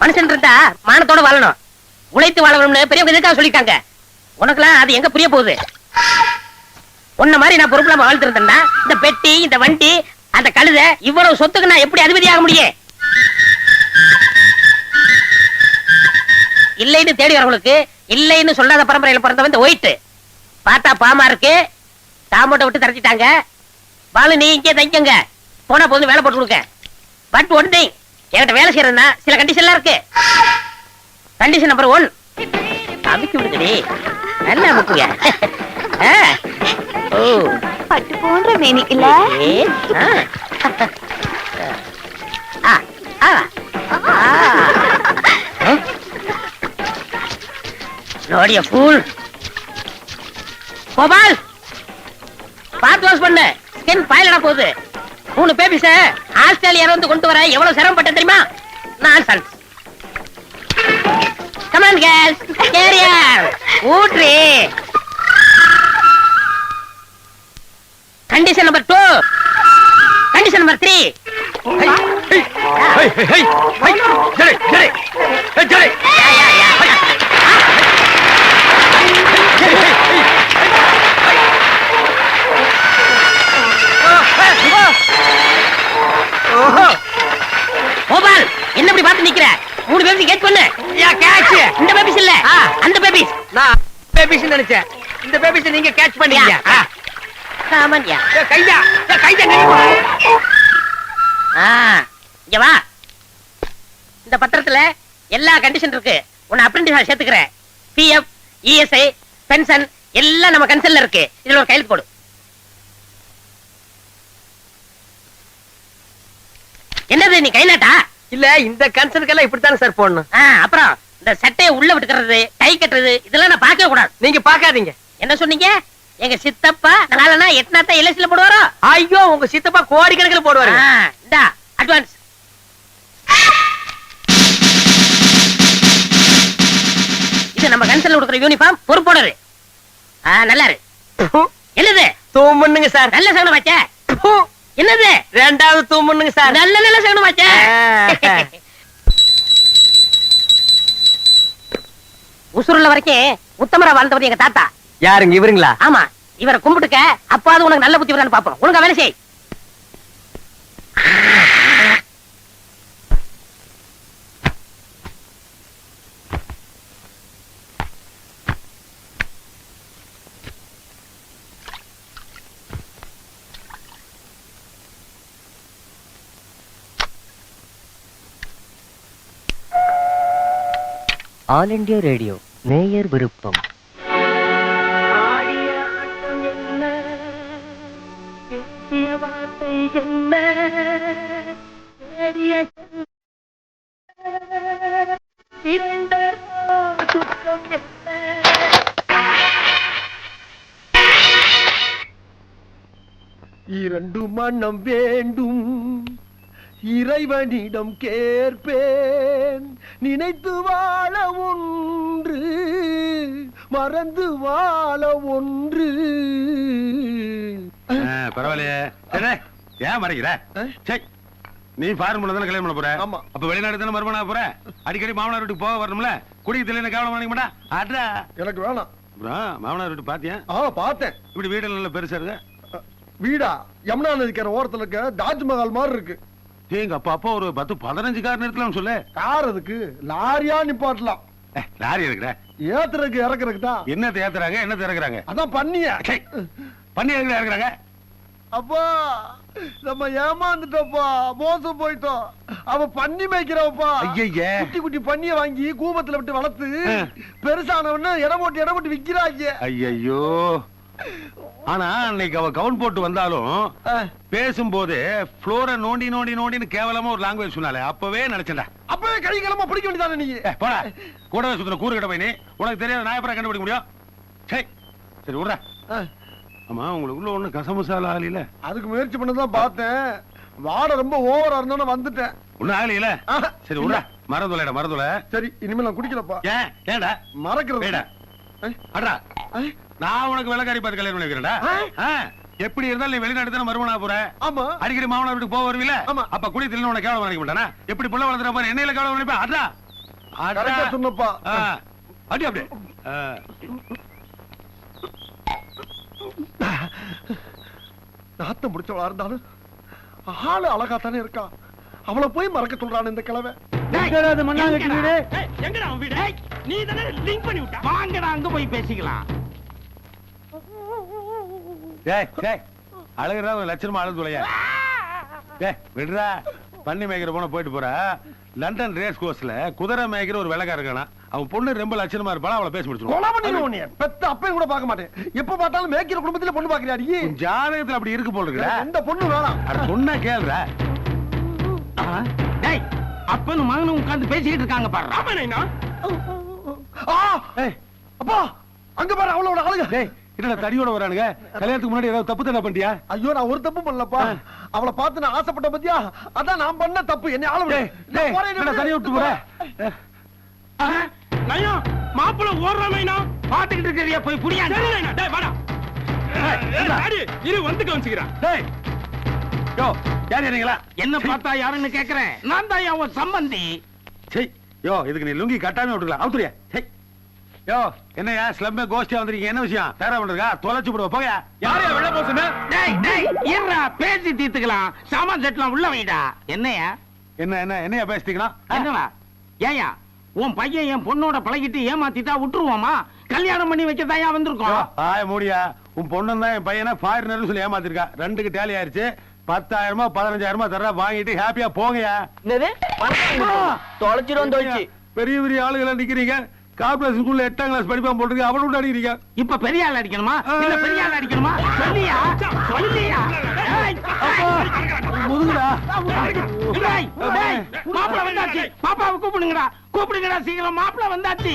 மனுஷன் இருந்தா மானத்தோட வாழணும். உழைத்து வாழணும்னு பெரியவங்க எதுக்காக சொல்லிட்டாங்க? உனக்குலாம் அது எங்க புரிய போகுது? உன்ன மாதிரி நான் பொறுப்புல வாழ்த்து இருந்தேன்னா இந்த பெட்டி இந்த வண்டி அந்த கழுத இவ்வளவு சொத்துக்கு நான் எப்படி அதிபதி ஆக முடியும்? இல்லைன்னு தேடி வரவங்களுக்கு இல்லைன்னு சொல்லாத பரம்பரையில பிறந்தவன் இந்த ஒயிட் பார்த்தா பாமா இருக்கு. தாமோட்டை விட்டு தரச்சிட்டாங்க பாலு நீ இங்கே தைக்கங்க போனா போதும் வேலை போட்டு கொடுக்க. பட் ஒன் திங் என்கிட்ட வேலை செய்யறதுன்னா சில கண்டிஷன்லாம் இருக்கு. கண்டிஷன் நம்பர் ஒன் அமுக்கி விடுங்கடி. நல்லா அமுக்குங்க. ஆ. ஓ. பட்டு போன்ற மேனி இல்ல. நோடிய ஃபூல் கோபால். பார்த்து வாஷ் பண்ணு. ஸ்கின் பாயிலடா போகுது. மூணு பேபிஸ ஆஸ்திரேலியால இருந்து கொண்டு வர எவ்வளவு சிரமப்பட்டேன் தெரியுமா? நான் come on girls career ஊட்ரி condition number two condition number three Gopal babies நினைச்சேன். இந்த பேபிஸ் நீங்க கேட்ச் பண்ணீங்க. சாமான்யா கையா கையா இங்க வா. இந்த பத்திரத்துல எல்லா கண்டிஷன் இருக்கு. உன்னை அப்ரெண்டிஸ் சேர்த்துக்கிறேன். பிஎஃப் இஎஸ்ஐ பென்ஷன் எல்லாம் நம்ம கன்சல்ல இருக்கு. இதுல ஒரு கையெழுத்து போடு. என்னது நீ கைநாட்டா? இல்ல இந்த கன்சர்னுக்கெல்லாம் இப்படித்தானே சார் போடணும். அப்புறம்? இந்த சட்டையை உள்ள விட்டுக்கிறது டை கட்டுறது இதெல்லாம் நான் பார்க்கவே கூடாது. நீங்க பாக்காதீங்க என்ன சொன்னீங்க? எங்க சித்தப்பா நாளனா எட்டனாத்த எல்ஐசில போடுவாரோ? ஐயோ உங்க சித்தப்பா கோடிக்கணக்கில் போடுவாரு. இந்தா அட்வான்ஸ் இது நம்ம கன்சல்ல கொடுக்குற யூனிஃபார்ம் பொறுப்போட இரு. ஆ நல்லா இரு என்னது? தூமுன்னுங்க சார். நல்ல சகனம் வச்ச என்னது? ரெண்டாவது தூமுன்னுங்க சார். நல்ல நல்ல சகனம் வச்ச உசுருள்ள வரைக்கும் உத்தமரா வாழ்ந்தவர் எங்க தாத்தா. யாருங்க இவருங்களா? ஆமா இவரை கும்பிட்டுக்க அப்பாவது உனக்கு நல்ல புத்தி வருதான்னு பாப்போம். ஒழுங்கா வேலை செய். All India radio. நேயர் விருப்பம். இரண்டு மனம் வேண்டும். இறைவனிடம் கேட்பேன். நினைத்து வாழ ஒன்று மறந்து வாழ ஒன்று. பரவாயில்லையே. ஏன் மறைக்கிற? ஆ? சே நீ ஃபாரின் தானே கல்யாணம் பண்ண போற? ஆமா. அப்ப வெளிநாடு தானே ஆக போற அடிக்கடி மாமனார் வீட்டுக்கு போக வரணும்ல? குடிக்கிறதுல என்ன கவனம் பண்ணிக்க மாட்டா? அட்ரா எனக்கு வேணாம். மாமனார் வீட்டு பாத்தியா? ஆ பார்த்தேன். இப்படி வீடு நல்ல பெருசா இருக்கு? வீடா? யமுனா நதிக்கிற ஓரத்துல இருக்க தாஜ்மஹால் மாதிரி இருக்கு. எங்க அப்பா அப்பா ஒரு பத்து பதினஞ்சு கார் நிறுத்தலாம்னு சொல்லு. கார் அதுக்கு லாரியா நிப்பாட்டலாம். லாரி இருக்கிற ஏத்துறதுக்கு இறக்குறதுக்கு தான் என்ன தேத்துறாங்க என்ன திறக்குறாங்க அதான் பண்ணிய. பண்ணி இருக்கிற இருக்கிறாங்க அப்பா நம்ம ஏமாந்துட்டோப்பா மோசம் போயிட்டோம். அவ பண்ணி மேய்க்கிறவப்பா. குட்டி குட்டி பண்ணிய வாங்கி கூபத்துல விட்டு வளர்த்து ஆ. பெருசானவன இடம் போட்டு இடம் போட்டு விக்கிறாங்க ஐயோ ஆனா அன்னைக்கு அவ கவுன் போட்டு வந்தாலும். பேசும்போது ஃப்ளோரை நோண்டி நோண்டி நோண்டின்னு கேவலமா ஒரு லாங்குவேஜ் சொன்னாலே அப்பவே நினைச்சேன்டா. அப்பவே கை கிளம்ப பிடிக்க வேண்டியதானே நீ? போடா. கூடவே சுத்தின கூறு கிட்ட போய் நீ. உனக்கு தெரியாத எப்பறம் கண்டுபிடிக்க முடியும். சரி சரி விட்றா. ஆமா உங்களுக்குள்ள ஒண்ணு கசமுசால ஆகல அதுக்கு முயற்சி பண்ணதான் பார்த்தேன். வாடை ரொம்ப ஓவரா இருந்தாலும் வந்துட்டேன். ஒண்ணும் ஆகலையில. சரி விட்றா. மறந்துலடா மறந்துல சரி இனிமே நான் குடிக்கலப்பா. ஏன்? ஏன்டா? மறக்கிறது. அடா நான் உனக்கு வெள்ளக்காரி பார்த்து கல்யாணம் பண்ணி வைக்கிறேன்டா. ஆ. ஆ, எப்படி இருந்தாலும் நீ வெளிநாட்டு தானே மறுமணா போற? ஆமா. அடிக்கடி மாமனார் வீட்டுக்கு போக வருவீல ஆமா. அப்ப குடி தின்னு உனக்கு கேவலம் நினைக்க மாட்டானா? எப்படி புள்ள வளர்த்துற பாரு என்னையில கேவலம் நினைப்பா அட்ரா கரெக்டா சொன்னப்பா. ஆ, அடி அப்படியே. நாத்தம் முடிச்சவளா இருந்தாலும் ஆளு அழகா தானே இருக்கா? அவளை போய் மறக்க சொல்றான் இந்த கிழவை மண்ணாங்கட்டி வீடு? எங்கடா அவன் வீடு? நீ தானே லிங்க் பண்ணி விட்ட? வாங்கடா அங்க போய் பேசிக்கலாம். அழகுறா ஒரு லட்சணமா அழுது தொலையா டேய் விடுறா. பண்ணி மேய்க்கிற போன போயிட்டு போற. லண்டன் ரேஸ் கோர்ஸ்ல குதிரை மேய்க்கிற ஒரு வெள்ளக்கார இருக்கானா. அவன் பொண்ணு ரொம்ப லட்சணமா இருப்பாளா அவளை பேசி முடிச்சிருவோம். பெத்த அப்பையும் கூட பார்க்க மாட்டேன். எப்ப பார்த்தாலும் மேய்க்கிற குடும்பத்துல பொண்ணு பாக்குறியாடி ஜாதகத்துல அப்படி இருக்கு போல இருக்குடா. எந்த பொண்ணு வேணாம். சொன்னா டேய் அப்பனும் மகனும் உட்கார்ந்து பேசிக்கிட்டு இருக்காங்க பாரு ராமனைனா ஆ ஏய் அப்பா அங்க பாரு அவளோட டேய் என்னடா தடியோட வரானுங்க? கல்யாணத்துக்கு முன்னாடி ஏதாவது தப்பு தானே பண்ணிட்டியா? ஐயோ நான் ஒரு தப்பு பண்ணலப்பா. அவளை பார்த்து நான் ஆசைப்பட்ட பத்தியா? அதான் நான் பண்ண தப்பு. என்னை ஆள தனியா விட்டு போற? நயம் மாப்பிள்ள ஓடுறாமைனா பாத்துக்கிட்டு இருக்கிறியா? போய் புடியா? டேய் வாடா. இரு வந்து கவனிச்சுக்கிறான். டேய். யோ யார் யாரீங்களா என்ன பார்த்தா யாருன்னு கேக்குறேன். நான் தான் அவன் சம்பந்தி. யோ இதுக்கு நீ லுங்கி கட்டாம விட்டுக்கலாம். அவுத்துறியா? யோ என்னையா ஸ்லம்மே கோஷ்டியா வந்திருக்கீங்க. என்ன விஷயம்? தேரா பண்றா தொலைச்சு போடுவா போயா யாரையா வெள்ள போசுன? டேய் டேய் இருடா பேசி தீர்த்துக்கலாம். சாமான் செட்லாம் உள்ள வைடா. என்னையா? என்ன என்ன என்னையா பேசிட்டீங்களா என்னவா ஏயா உன் பையன் என் பொண்ணோட பழகிட்டு ஏமாத்திட்டா விட்டுருவோமா? கல்யாணம் பண்ணி வைக்கதாயா வந்திருக்கோம்? ஆய மூடியா. உன் பொண்ணு தான் என் பையனை ஃபாரினர் சொல்லி ஏமாத்திருக்கா. ரெண்டுக்கு டேலி ஆயிருச்சு. பத்தாயிரமா பதினஞ்சாயிரமா தர வாங்கிட்டு ஹாப்பியா போங்கயா தொலைச்சிரும் தொலைச்சு பெரிய பெரிய ஆளுகளா நிக்கிறீங்க. கார்பரேஷன் ஸ்கூல்ல எட்டாம் கிளாஸ் படிப்பான் போட்டுருக்கு அவனை விட்டு அடிக்கிறீங்க இப்ப பெரிய ஆள் அடிக்கணுமா? இல்ல பெரிய ஆள் அடிக்கணுமா? சொல்லியா? சொல்லியா? முதுகுடா. மாப்பிளை வந்தாச்சு. பாப்பாவை கூப்பிடுங்கடா. கூப்பிடுங்கடா சீக்கிரம். மாப்பிளை வந்தாச்சு.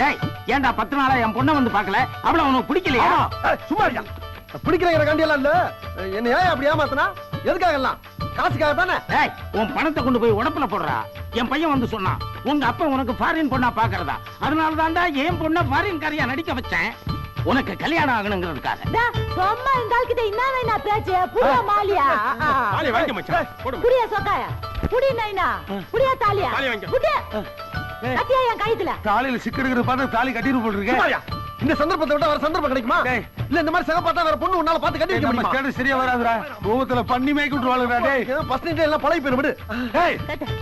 டேய் ஏன்டா பத்து நாளா என் பொண்ணை வந்து பார்க்கல? அவள உனக்கு பிடிக்கலையா? சும்மா இருயா. பிடிக்கிறங்கிற காண்டி எல்லாம் இல்ல. என்ன ஏன் அப்படி ஏமாத்தனா? எதுக்காக எல்லாம் காசுக்காக தானே? உன் பணத்தை கொண்டு போய் உடப்புல போடுறா. என் பையன் வந்து சொன்னான் உங்க அப்பா உனக்கு ஃபாரின் பொண்ணா பாக்குறதா? அதனால தான்டா என் பொண்ண ஃபாரின் காரியா நடிக்க வச்சேன். உனக்கு கல்யாணம் ஆகணுங்கிறதுக்காக. சும்மா இந்த ஆள்கிட்ட என்ன வேணா பேச்சு? புடியா மாலியா? புடியா சொக்காயா? புடி நைனா? புடியா தாலியா? புடி. கட்டியா என் கைத்துல தாலியில சிக்கெடுக்கிற பார்த்து தாலி கட்டிட்டு போட்டுருக்கேன். இந்த சந்தர்ப்பத்தை விட்டா வேற சந்தர்ப்பம் கிடைக்குமா டேய். இல்ல இந்த மாதிரி சக பார்த்தா வேற பொண்ணு உன்னால பார்த்து கட்டி வைக்க முடியுமா ஸ்டேட்டஸ் சரியா வராதுடா ரூபத்துல பண்ணி மேய்க்கு விட்டுருவாளுடா டேய் night எல்லாம் பழகி போயிரு விடு டேய்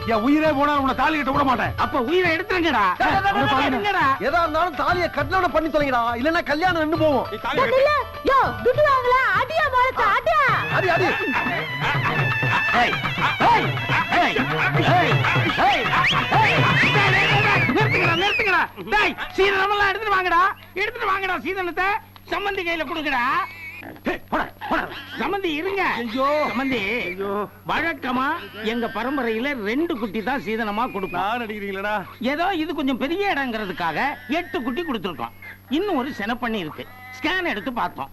என் உயிரே போனா உன்னை தாலி கட்ட விட மாட்டேன் அப்ப உயிரை எடுத்துருங்கடா எதா இருந்தாலும் தாலியை கட்டணம் பண்ணி தொலைங்கடா இல்லன்னா கல்யாணம் நின்னு போவோம் இல்ல யோ துட்டு வாங்கல அடியா மரத்த அடியா அடி அடி டேய், சீதனமெல்லாம் எடுத்துட்டு வாங்கடா. எடுத்துட்டு வாங்கடா சீதனத்தை சம்மந்தி கையில போடா. சம்மந்தி இருங்க. சம்மந்தி வழக்கமா எங்க பரம்பரையில ரெண்டு குட்டி தான் சீதனமா கொடுப்போம். ஏதோ இது கொஞ்சம் பெரிய இடங்கிறதுக்காக எட்டு குட்டி கொடுத்துருக்கோம். இன்னும் ஒரு செனப்பண்ணி இருக்கு. ஸ்கேன் எடுத்து பார்த்தோம்.